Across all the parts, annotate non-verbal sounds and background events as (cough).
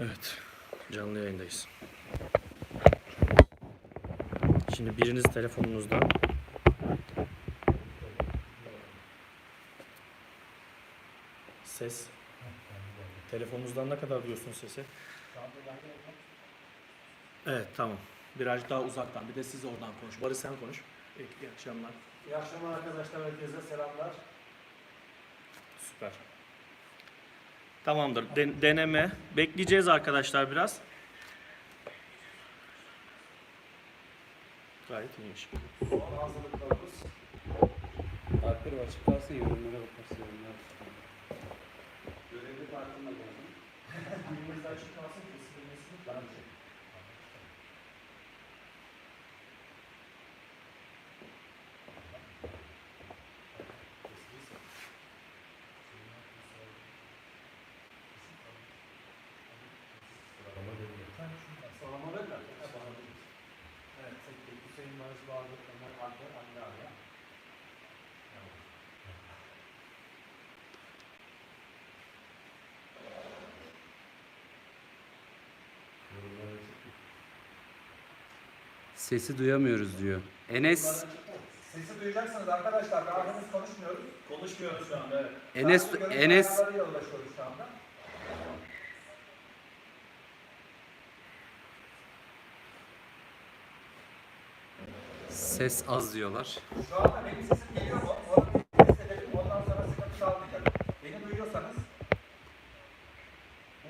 Evet, canlı yayındayız. Şimdi biriniz telefonunuzda ses telefonunuzdan ne kadar duyuyorsun sesi? Evet tamam. Biraz daha uzaktan. Bir de siz oradan konuş. Barış sen konuş. İyi, iyi akşamlar. İyi akşamlar arkadaşlar, herkese selamlar. Süper. Tamamdır. Den- deneme. Bekleyeceğiz arkadaşlar biraz. Gayet iyiymiş. Son hazırlıklarımız. Açık kalsın yorumlara bakarsın yorumlara. Görevli farkında geldim. Dilimiz açık kalsın kesilmesini Bence. Sıralama verirler. Evet, tek tek Hüseyin Barış Bahadır, Ömer Alper, Hamdi Ağa'ya. Sesi duyamıyoruz diyor. Enes Sesi duyacaksınız arkadaşlar. Daha henüz konuşmuyoruz. Konuşmuyoruz şu anda evet. Enes Sadece görüntü Enes ayarlarıyla uğraşıyoruz şu anda. ses az diyorlar. Şu anda benim sesim geliyor mu? Onu bir test edelim. Ondan sonra sıkıntı kalmayacak. Beni duyuyorsanız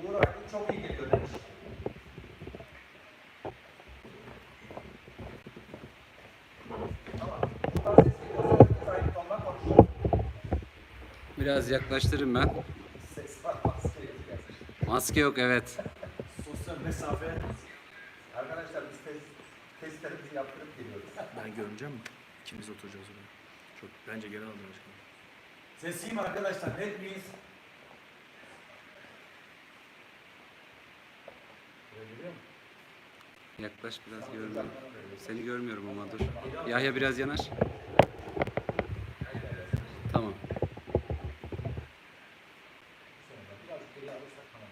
Uğur Aydın çok iyi geliyor demiş. Tamam. Buradan ses geliyorsa herkes aynı tonda konuşuyor. Biraz yaklaştırın ben. Ses var, maske yok. Maske yok evet. Sosyal mesafe. Arkadaşlar biz test, testlerimizi yaptırıp geliyoruz. Ben görüneceğim mi? İkimiz oturacağız oraya. Çok bence geri alın başkanım. Sesiyim arkadaşlar. Net miyiz? Musun? Yaklaş biraz görmüyorum. Seni görmüyorum ama dur. Yahya biraz yanaş. Tamam. Birazcık geri alırsak tamam.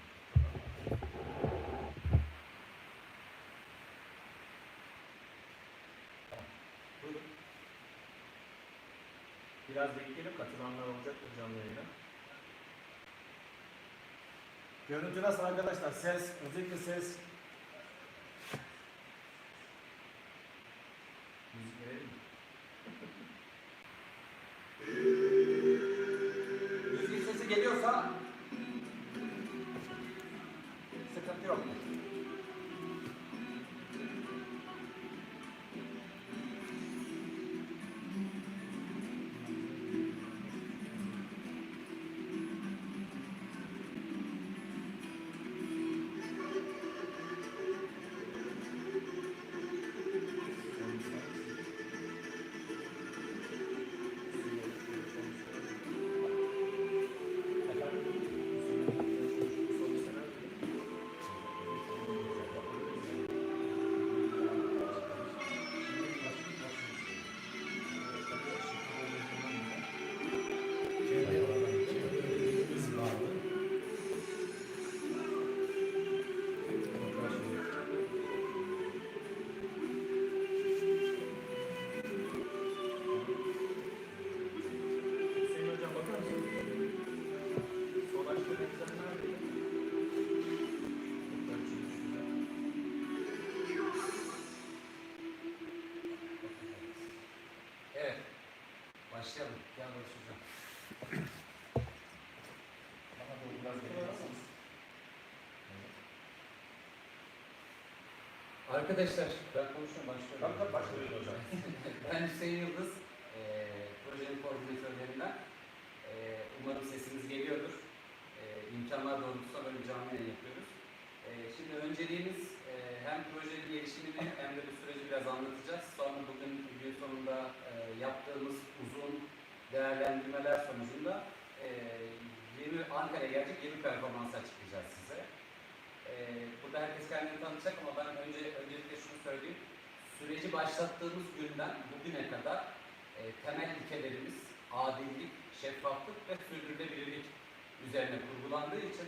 Tamam. Buyurun. Biraz bekleyelim katılanlar olacak bu canlı yayına. Görüntü nasıl arkadaşlar? Ses, özellikle ses. Arkadaşlar ben konuşuyorum başlıyorum. Tabii başlıyoruz hocam. (laughs) ben Hüseyin Yıldız. Eee projenin koordinatörlerinden. Eee umarım sesiniz geliyordur. Eee imkanlar doğrultusunda böyle canlı yayın yapıyoruz. Eee şimdi önceliğimiz eee, hem projenin gelişimini hem de bu süreci biraz anlatacağız. Sonra bugün gün sonunda eee, yaptığımız uzun değerlendirmeler sonucunda eee 20 Ankara'ya gelecek 20 performans açıklayacağız Eee burada herkes kendini tanıtacak ama ben önce öncelikle şunu söyleyeyim. Süreci başlattığımız günden bugüne kadar e, temel ilkelerimiz adillik, şeffaflık ve sürdürülebilirlik üzerine kurgulandığı için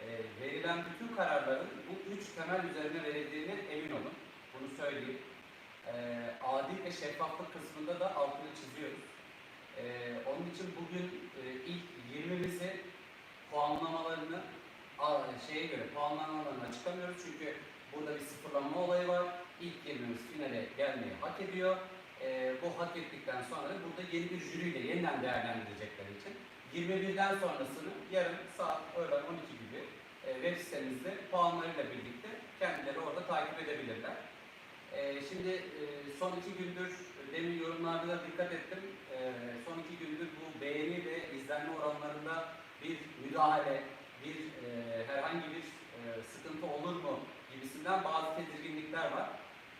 E, verilen bütün kararların bu üç temel üzerine verildiğine emin olun. Bunu söyleyeyim. E, adil ve şeffaflık kısmında da altını çiziyoruz. E, onun için bugün e, ilk 20'mizi puanlamalarını şeye göre puanlamalarını açıklamıyoruz çünkü burada bir sıfırlanma olayı var. İlk 20'miz finale gelmeyi hak ediyor. E, bu hak ettikten sonra da burada yeni bir jüriyle yeniden değerlendirecekleri için 21'den sonrasını yarın saat öğlen 12 gibi e, web sitemizde puanlarıyla birlikte kendileri orada takip edebilirler. E, şimdi e, son iki gündür demin yorumlarda da dikkat ettim. E, son iki gündür bu beğeni ve izlenme oranlarında bir müdahale, bir e, herhangi bir e, sıkıntı olur mu gibisinden bazı tedirginlikler var.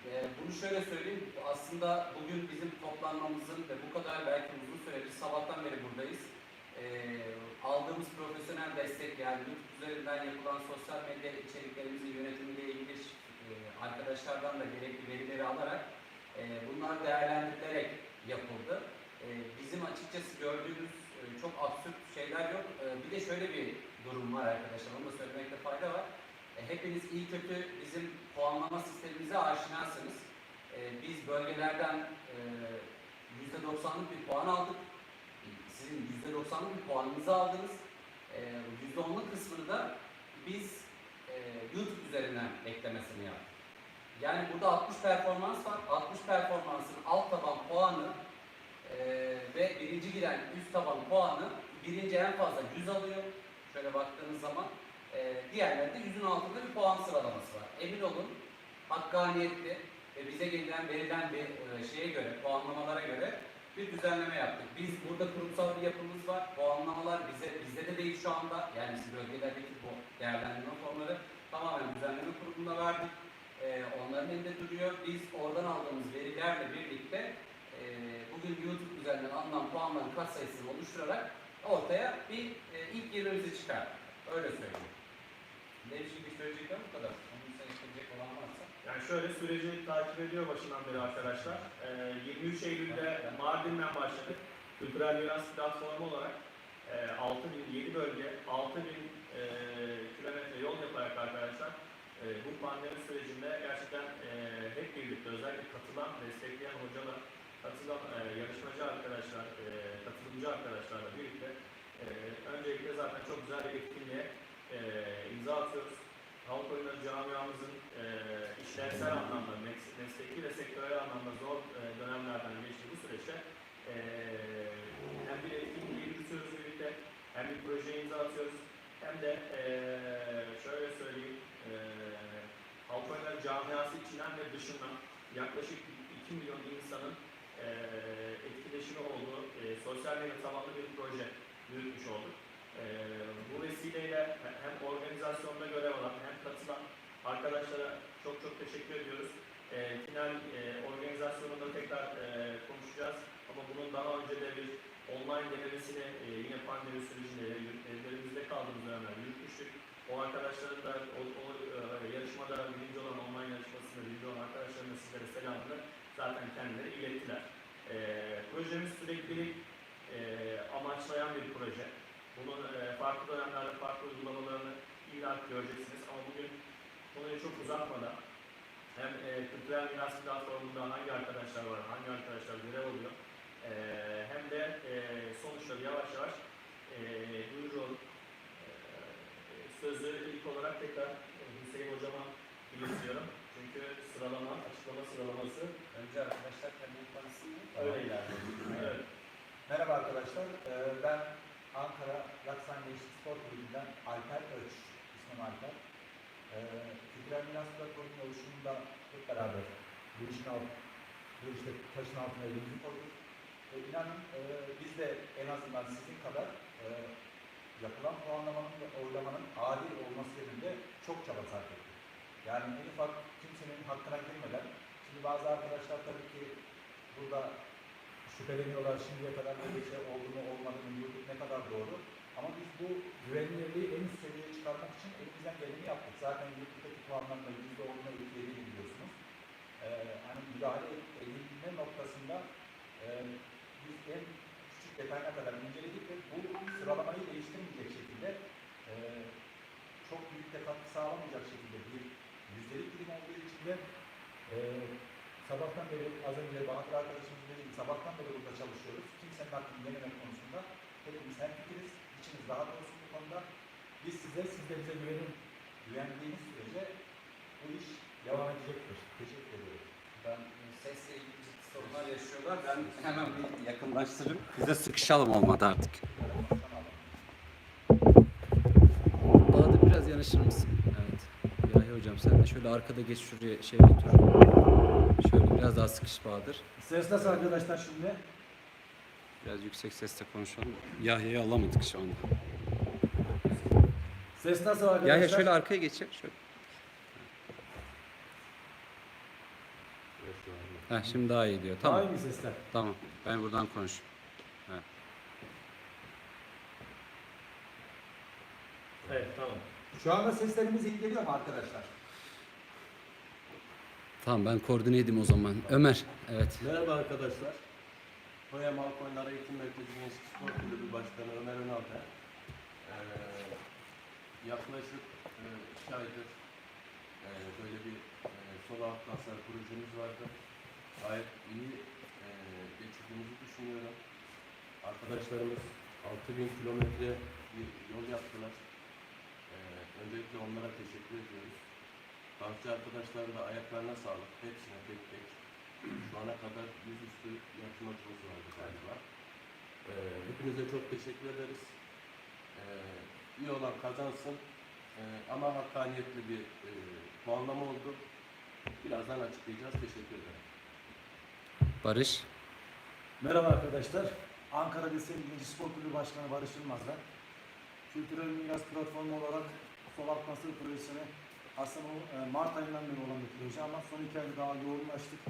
E, bunu şöyle söyleyeyim, aslında bugün bizim toplanmamızın ve bu kadar belki uzun süredir sabahtan beri buradayız. E, aldığımız profesyonel destek yani YouTube üzerinden yapılan sosyal medya içeriklerimizin yönetimiyle ilgili e, arkadaşlardan da gerekli verileri alarak e, bunlar değerlendirilerek yapıldı. E, bizim açıkçası gördüğümüz e, çok absürt şeyler yok. E, bir de şöyle bir durum var arkadaşlar, onu da söylemekte fayda var. E, hepiniz iyi kötü bizim puanlama sistemimize aşinasınız. E, biz bölgelerden e, %90'lık bir puan aldık. Sizin %90'lık bir puanınızı aldınız. E, %10'luk kısmını da biz e, YouTube üzerinden eklemesini yaptık. Yani burada 60 performans var. 60 performansın alt taban puanı e, ve birinci giren üst taban puanı birinci en fazla 100 alıyor. Şöyle baktığınız zaman e, diğerlerinde yüzün altında bir puan sıralaması var. Emin olun hakkaniyetli ve bize gelen verilen bir e, şeye göre, puanlamalara göre bir düzenleme yaptık. Biz burada kurumsal bir yapımız var. Puanlamalar bize bizde de değil şu anda. Yani biz bölgelerdeki bu değerlendirme formları tamamen düzenleme kurumuna verdik. E, onların elinde duruyor. Biz oradan aldığımız verilerle birlikte e, bugün YouTube üzerinden alınan puanların katsayısını oluşturarak ortaya bir e, ilk yerimizi çıkarttık. Öyle söyleyeyim. Ne bir söyleyecekler bu kadar. Onun üstüne ekleyecek olan varsa. Yani şöyle süreci takip ediyor başından beri arkadaşlar. Ee, 23 Eylül'de Mardin'den başladık. Kültürel miras platformu olarak e, 6 bin, 7 bölge, 6 bin e, kilometre yol yaparak arkadaşlar e, bu pandemi sürecinde gerçekten e, hep birlikte özellikle katılan, destekleyen hocalar, katılan e, yarışmacı arkadaşlar, e, katılımcı arkadaşlarla birlikte e, öncelikle zaten çok güzel bir etkinliğe e, imza atıyoruz. Halk oyunları camiamızın e, işlevsel anlamda, mes- mesleki ve sektörel anlamda zor e, dönemlerden geçtiği bu süreçte e, hem bir etkinliği yürütüyoruz birlikte, hem bir projeye imza atıyoruz, hem de e, şöyle söyleyeyim, e, halk oyunları camiası içinden ve dışından yaklaşık 2 milyon insanın e, etkileşimi olduğu e, sosyal medya tabanlı bir proje yürütmüş olduk. Ee, bu vesileyle hem organizasyonda görev alan hem katılan arkadaşlara çok çok teşekkür ediyoruz. Ee, final e, organizasyonunda tekrar e, konuşacağız ama bunun daha önce de bir online denemesini e, yine pandemi sürecinde evlerimizde kaldığımız dönemler yürütmüştük. O arkadaşların da o, o e, yarışmada birinci olan online yarışmasında birinci olan arkadaşların da sizlere selamını zaten kendileri ilettiler. Ee, projemiz süreklilik e, amaçlayan bir proje. Bunun e, farklı dönemlerde farklı uygulamalarını illa göreceksiniz ama bugün konuyu çok uzatmadan hem e, kültürel miras platformunda hangi arkadaşlar var, hangi arkadaşlar görev alıyor e, hem de e, sonuçları yavaş yavaş e, duyuruyorum. E, sözü ilk olarak tekrar e, Hüseyin Hocama iletiyorum. Çünkü sıralama, açıklama sıralaması Önce arkadaşlar kendini tanısın. öyle ilerliyor. Evet. Merhaba arkadaşlar, Ee, ben Ankara Laksan Gençlik Spor Kulübü'nden Alper Öç, ismim Alper. Ee, Kültürel Miras Platformu'nun oluşumunda hep beraber bu işin alt, bu işte taşın altına elimizi koyduk. Ve inanın e, biz de en azından sizin kadar e, yapılan puanlamanın ve oylamanın adil olması yönünde çok çaba sarf ettik. Yani en ufak kimsenin hakkına girmeden, şimdi bazı arkadaşlar tabii ki burada şüpheleniyorlar şimdiye kadar böyle şey oldu mu olmadı mı YouTube ne kadar doğru. Ama biz bu güvenilirliği en üst seviyeye çıkarmak için elimizden geleni yaptık. Zaten YouTube'daki puanların da yüzde onuna etkilediğini biliyorsunuz. Ee, hani müdahale edilme noktasında e, biz en küçük detayına kadar inceledik ve bu sıralamayı değiştirmeyecek şekilde e, çok katkı sağlamayacak şekilde bir yüzdelik dilim olduğu için de e, sabahtan beri az önce Bahadır arkadaşımız dediği gibi sabahtan beri burada çalışıyoruz. Kimsenin hakkını yememek konusunda hepimiz hemfikiriz. İçimiz rahat olsun bu konuda. Biz size, siz de bize güvenin, güvendiğiniz sürece bu iş devam edecektir. Teşekkür ediyorum. Ben sesle ilgili sorunlar yaşıyorlar. Ben hemen bir yakınlaştırırım. Bize sıkışalım olmadı artık. Bahadır biraz yanaşır mısın? Evet. Hocam sen de şöyle arkada geç şuraya şey otur. Şöyle biraz daha sıkış Bahadır. Ses nasıl arkadaşlar şimdi? Biraz yüksek sesle konuşalım. Yahya'yı alamadık şu anda. Ses nasıl arkadaşlar? Yahya şöyle arkaya geçir. Şöyle. Heh, şimdi daha iyi diyor. Tamam. Daha iyi mi sesler? Tamam. Ben buradan konuş. Evet tamam. Şu anda seslerimiz iyi geliyor mu arkadaşlar? Tamam ben koordine edeyim o zaman. Ömer. Evet. Merhaba arkadaşlar. Koya Malkoylar Eğitim Merkezi Gençlik Spor Kulübü Başkanı Ömer Önal'da. Ee, yaklaşık e, iki aydır e, böyle bir e, solo atlaslar projemiz vardı. Gayet iyi e, geçirdiğimizi düşünüyorum. Arkadaşlarımız 6000 kilometre bir yol yaptılar. E, öncelikle onlara teşekkür ediyoruz. Kampçı arkadaşların da ayaklarına sağlık. Hepsine tek tek. Şu ana kadar yüzüstü yarışmacımız vardı galiba. Ee, hepinize çok teşekkür ederiz. Ee, iyi olan kazansın. Ee, ama hakkaniyetli bir e, puanlama oldu. Birazdan açıklayacağız. Teşekkür ederim. Barış. Merhaba arkadaşlar. Ankara Liseli Genç Spor Kulübü Başkanı Barış Yılmaz ben. Kültürel Miras Platformu olarak Sol Atması projesini aslında o, e, Mart ayından beri olan bir proje ama son iki ayda daha yoğunlaştık.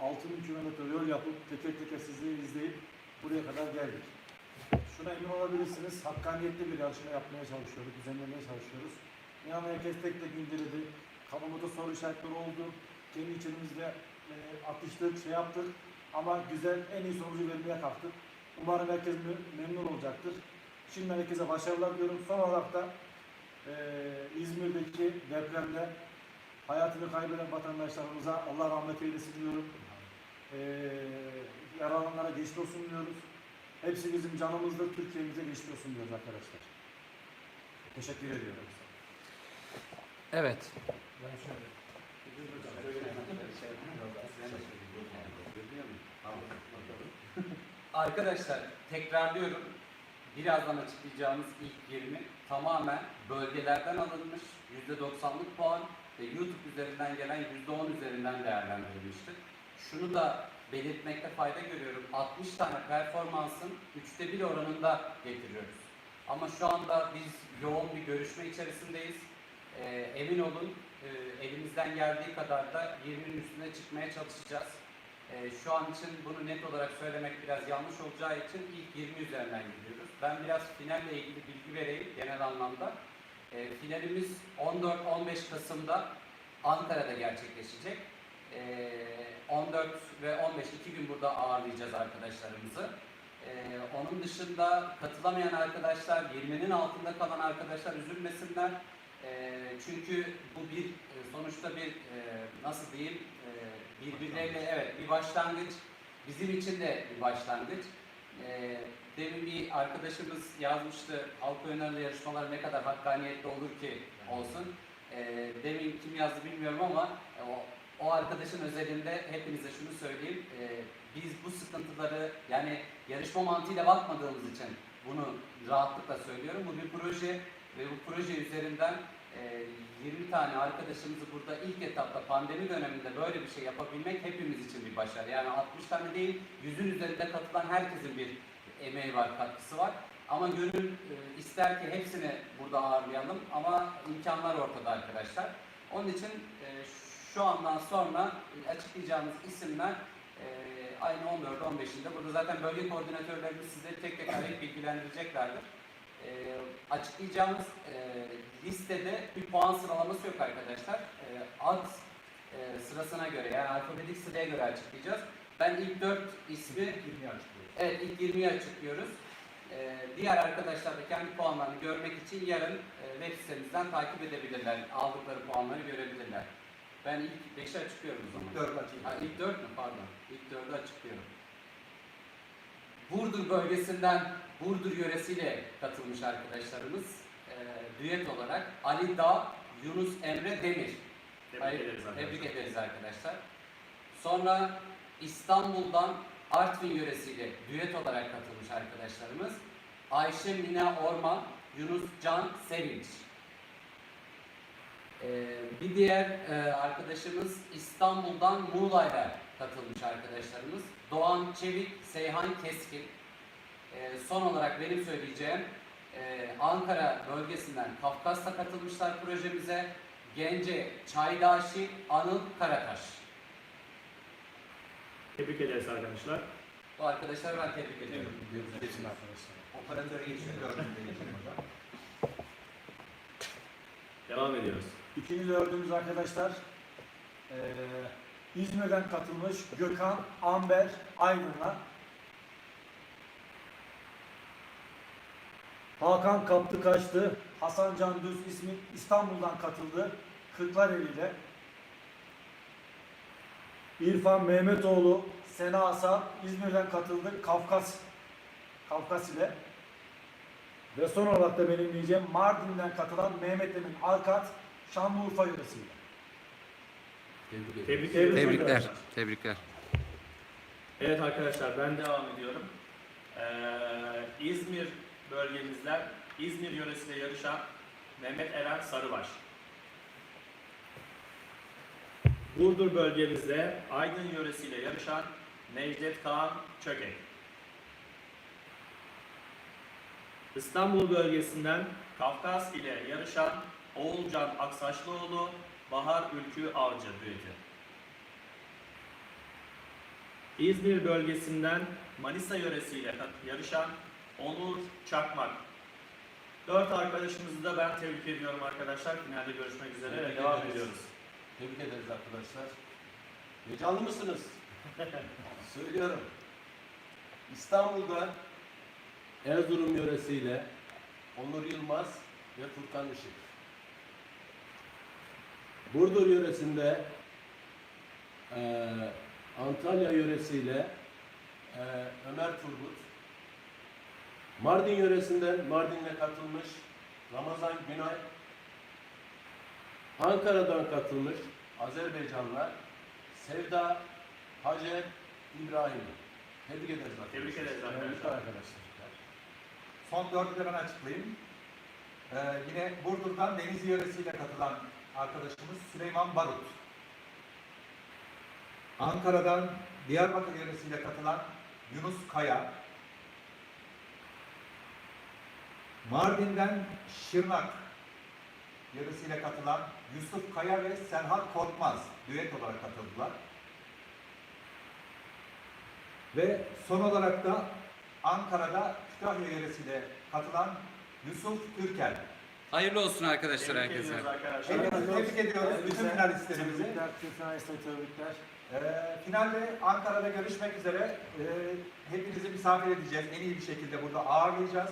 6000 kilometre yol yapıp teker teker sizleri izleyip buraya kadar geldik. Şuna emin olabilirsiniz, hakkaniyetli bir yarışma yapmaya çalışıyoruz, düzenlemeye çalışıyoruz. İnanın herkes tek tek inceledi. Kafamızda soru işaretleri oldu. Kendi içimizde e, atıştık, şey yaptık. Ama güzel, en iyi sonucu vermeye kalktık. Umarım herkes mem- memnun olacaktır. Şimdi herkese başarılar diliyorum. Son olarak da e, İzmir'deki depremde hayatını kaybeden vatandaşlarımıza Allah rahmet eylesin diyorum. E, yaralananlara geçmiş olsun diyoruz. Hepsi bizim canımızdır. Türkiye'mize geçmiş olsun diyoruz arkadaşlar. Teşekkür ediyorum. Evet. Ben şöyle. Arkadaşlar tekrarlıyorum. Birazdan açıklayacağımız ilk 20 tamamen bölgelerden alınmış %90'lık puan ve YouTube üzerinden gelen %10 üzerinden değerlendirilmiştir. Şunu da belirtmekte fayda görüyorum. 60 tane performansın üçte bir oranında getiriyoruz. Ama şu anda biz yoğun bir görüşme içerisindeyiz. Ee, emin olun e, elimizden geldiği kadar da 20'nin üstüne çıkmaya çalışacağız. Ee, şu an için bunu net olarak söylemek biraz yanlış olacağı için ilk 20 üzerinden gidiyoruz. Ben biraz finalle ilgili bilgi vereyim genel anlamda. Ee, finalimiz 14-15 Kasım'da Ankara'da gerçekleşecek. Ee, 14 ve 15 iki gün burada ağırlayacağız arkadaşlarımızı. Ee, onun dışında katılamayan arkadaşlar, 20'nin altında kalan arkadaşlar üzülmesinler. Ee, çünkü bu bir e, sonuçta bir e, nasıl diyeyim e, birbirleriyle evet bir başlangıç. Bizim için de bir başlangıç. Ee, demin bir arkadaşımız yazmıştı halk oyunlarında yarışmalar ne kadar hakkaniyetli olur ki olsun. Ee, demin kim yazdı bilmiyorum ama e, o, o arkadaşın özelinde hepinize şunu söyleyeyim. Ee, biz bu sıkıntıları yani yarışma mantığıyla bakmadığımız için bunu rahatlıkla söylüyorum. Bu bir proje ve bu proje üzerinden e, 20 tane arkadaşımızı burada ilk etapta pandemi döneminde böyle bir şey yapabilmek hepimiz için bir başarı. Yani 60 tane değil, yüzün üzerinde katılan herkesin bir emeği var, katkısı var. Ama gönül e, ister ki hepsini burada ağırlayalım ama imkanlar ortada arkadaşlar. Onun için e, şu andan sonra açıklayacağımız isimler e, aynı 14-15'inde. Burada zaten bölge koordinatörlerimiz sizleri tek tek bilgilendireceklerdir. E, açıklayacağımız e, listede bir puan sıralaması yok arkadaşlar. E, ad e, sırasına göre yani alfabetik sıraya göre açıklayacağız. Ben ilk 4 ismi İlk 20'yi açıklıyoruz. Evet ilk 20'yi açıklıyoruz. e, diğer arkadaşlar da kendi puanlarını görmek için yarın e, web sitemizden takip edebilirler. Aldıkları puanları görebilirler. Ben ilk 5'i açıklıyorum o zaman. Dört açayım. Ha, ilk 4 mü? Pardon. İlk 4'ü açıklıyorum. Burdur bölgesinden Burdur yöresiyle katılmış arkadaşlarımız e, düet olarak Ali Dağ, Yunus Emre Demir. Tebrik Hayır, ederiz arkadaşlar. Tebrik ederiz arkadaşlar. Sonra İstanbul'dan Artvin yöresiyle düet olarak katılmış arkadaşlarımız. Ayşe Mina Orman, Yunus Can Sevinç. Ee, bir diğer e, arkadaşımız İstanbul'dan Muğla'yla katılmış arkadaşlarımız. Doğan Çevik, Seyhan Keskin. Ee, son olarak benim söyleyeceğim e, Ankara bölgesinden Kafkas'ta katılmışlar projemize. Gence Çaydaşi, Anıl Karataş. Tebrik ederiz arkadaşlar. Bu arkadaşları ben tebrik ediyorum. Geçin arkadaşlar. Operatöre geçiyor. Dördüncüye geçelim hocam. Devam ediyoruz. İkinci dördümüz arkadaşlar eee, İzmir'den katılmış Gökhan Amber Aydın'la Hakan Kaptı Kaçtı. Hasan Can Düz ismi İstanbul'dan katıldı Kırklareli ile İrfan Mehmetoğlu Sena Asa İzmir'den katıldı Kafkas Kafkas ile. Ve son olarak da benim diyeceğim Mardin'den katılan Mehmet Emin Arkat Şanlıurfa yöresiyle. Tebrik ederim. Tebrik Tebrikler. arkadaşlar. Tebrikler. Evet arkadaşlar ben devam ediyorum. Ee, İzmir bölgemizden İzmir yöresiyle yarışan Mehmet Eren Sarıbaş. Burdur bölgemizde Aydın yöresiyle yarışan Necdet Kaan Çökek. İstanbul bölgesinden Kafkas ile yarışan Oğulcan Aksaçlıoğlu, Bahar Ülkü Avcı düeti. İzmir bölgesinden Manisa yöresiyle yarışan Onur Çakmak. Dört arkadaşımızı da ben tebrik ediyorum arkadaşlar. Finalde görüşmek üzere ve Tebrik devam ederiz. ediyoruz. Tebrik ederiz arkadaşlar. Heyecanlı mısınız? (laughs) Söylüyorum. İstanbul'da Erzurum yöresiyle Onur Yılmaz ve Furkan Işık. Burdur yöresinde eee, Antalya yöresiyle eee, Ömer Turgut. Mardin yöresinden Mardin'le katılmış Ramazan Günay. Ankara'dan katılmış Azerbaycanlar Sevda Hacer İbrahim. Tebrik ederiz arkadaşlar. Tebrik ederiz arkadaşlar. arkadaşlar. Son dördü de ben açıklayayım. Ee, yine Burdur'dan Denizli yöresiyle katılan arkadaşımız Süleyman Barut. Ankara'dan Diyarbakır yöresiyle katılan Yunus Kaya. Mardin'den Şırnak yöresiyle katılan Yusuf Kaya ve Serhat Korkmaz düet olarak katıldılar. Ve son olarak da Ankara'da Kütahya yöresiyle katılan Yusuf Türkel. Hayırlı olsun arkadaşlar Tebrik herkese. ediyoruz arkadaşlar. Hepinizi tebrik ediyoruz. Bütün finalistlerimizi. Tebrikler, tebrikler. Ee, finalde Ankara'da görüşmek üzere. Ee, hepinizi misafir edeceğiz. En iyi bir şekilde burada ağırlayacağız.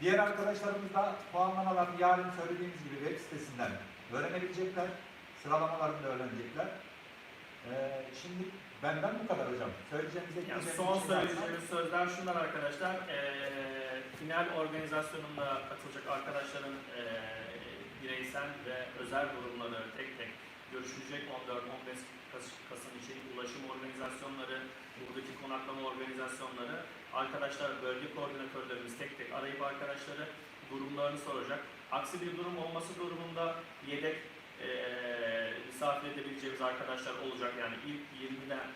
Diğer arkadaşlarımız da puanlamalarını yarın söylediğimiz gibi web sitesinden öğrenebilecekler. Sıralamalarını da öğrenecekler. Ee, şimdi benden bu kadar hocam. Söyleyeceğimiz Yani ekleyeceğimiz son şey söyleyeceğimiz sözler şunlar arkadaşlar. Eee, final organizasyonunda katılacak arkadaşların eee, bireysel ve özel durumları tek tek görüşülecek 14-15 Kas- Kasım için ulaşım organizasyonları, buradaki konaklama organizasyonları. Arkadaşlar bölge koordinatörlerimiz tek tek arayıp arkadaşları durumlarını soracak. Aksi bir durum olması durumunda yedek eee misafir edebileceğimiz arkadaşlar olacak. Yani ilk 20'den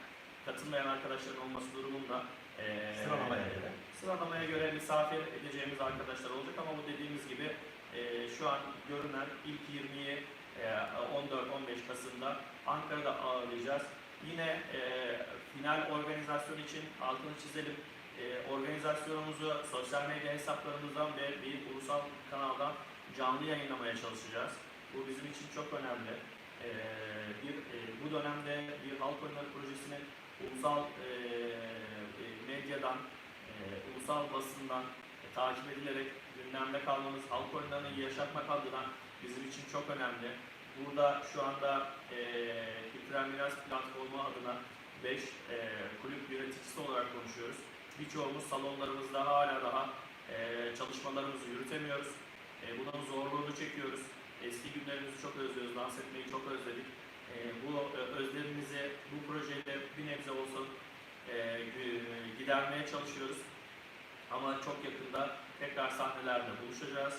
katılmayan arkadaşların olması durumunda eee, Sıralamaya göre. Sıralamaya göre misafir edeceğimiz arkadaşlar olacak ama bu dediğimiz gibi eee, şu an görünen ilk 20'yi eee, 14-15 Kasım'da Ankara'da ağırlayacağız. Yine eee, final organizasyonu için altını çizelim. Eee, organizasyonumuzu sosyal medya hesaplarımızdan ve bir ulusal kanaldan canlı yayınlamaya çalışacağız. Bu bizim için çok önemli. Eee, bir e, bu dönemde bir halk oyunları projesinin ulusal eee, e, medyadan, eee, ulusal basından, e, takip edilerek gündemde kalmamız, halk oyunlarını yaşatmak adına bizim için çok önemli. Burada şu anda e, Kültürel Miras Platformu adına 5 e, kulüp yöneticisi olarak konuşuyoruz. Birçoğumuz salonlarımızda hala daha e, çalışmalarımızı yürütemiyoruz. E, bunun zorluğunu çekiyoruz. Eski günlerimizi çok özlüyoruz, dans etmeyi çok özledik. E, bu e, özlemimizi bu projeyle bir nebze olsun e, gidermeye çalışıyoruz. Ama çok yakında tekrar sahnelerde buluşacağız.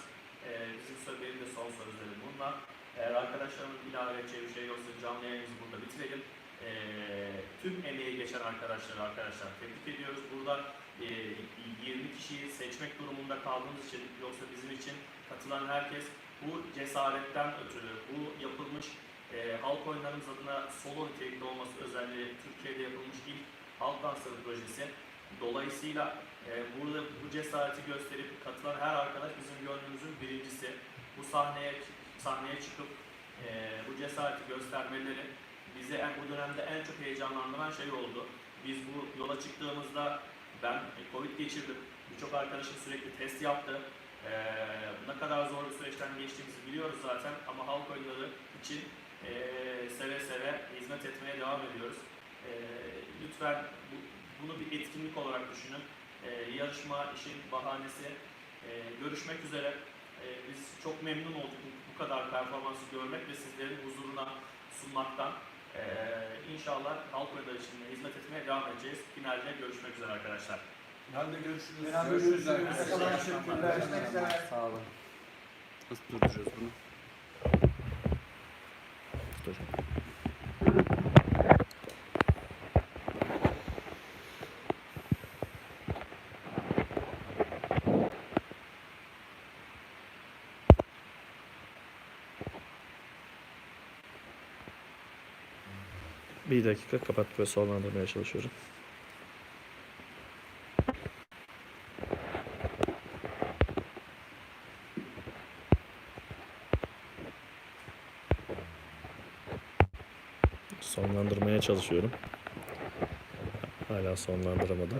E, bizim benim de son sözlerim bunlar. Eğer arkadaşlarımın ilave edeceği bir şey yoksa canlı yayınımızı burada bitirelim. E, tüm emeği geçen arkadaşları arkadaşlar tebrik ediyoruz. Burada e, 20 kişiyi seçmek durumunda kaldığımız için yoksa bizim için katılan herkes bu cesaretten ötürü, bu yapılmış e, halk oyunlarımız adına solo nitelikte olması özelliği Türkiye'de yapılmış ilk halk dansları projesi. Dolayısıyla burada bu cesareti gösterip katılan her arkadaş bizim gönlümüzün birincisi. Bu sahneye sahneye çıkıp e, bu cesareti göstermeleri bizi en, bu dönemde en çok heyecanlandıran şey oldu. Biz bu yola çıktığımızda ben e, Covid geçirdim. Birçok arkadaşım sürekli test yaptı. E, ne kadar zor bir süreçten geçtiğimizi biliyoruz zaten ama halk oyunları için e, seve seve hizmet etmeye devam ediyoruz. E, lütfen bu, bunu bir etkinlik olarak düşünün. E, yarışma işin bahanesi. E, görüşmek üzere. E, biz çok memnun olduk bu, kadar performansı görmek ve sizlerin huzuruna sunmaktan. E, inşallah halk oyunları için hizmet etmeye devam edeceğiz. Finalde görüşmek üzere arkadaşlar. Hadi görüşürüz. Genelde Görüşürüz. Teşekkürler. Görüşmek üzere. Sağ olun. Nasıl durduracağız bunu? Bir dakika kapat ve sonlandırmaya çalışıyorum. Sonlandırmaya çalışıyorum. Hala sonlandıramadım.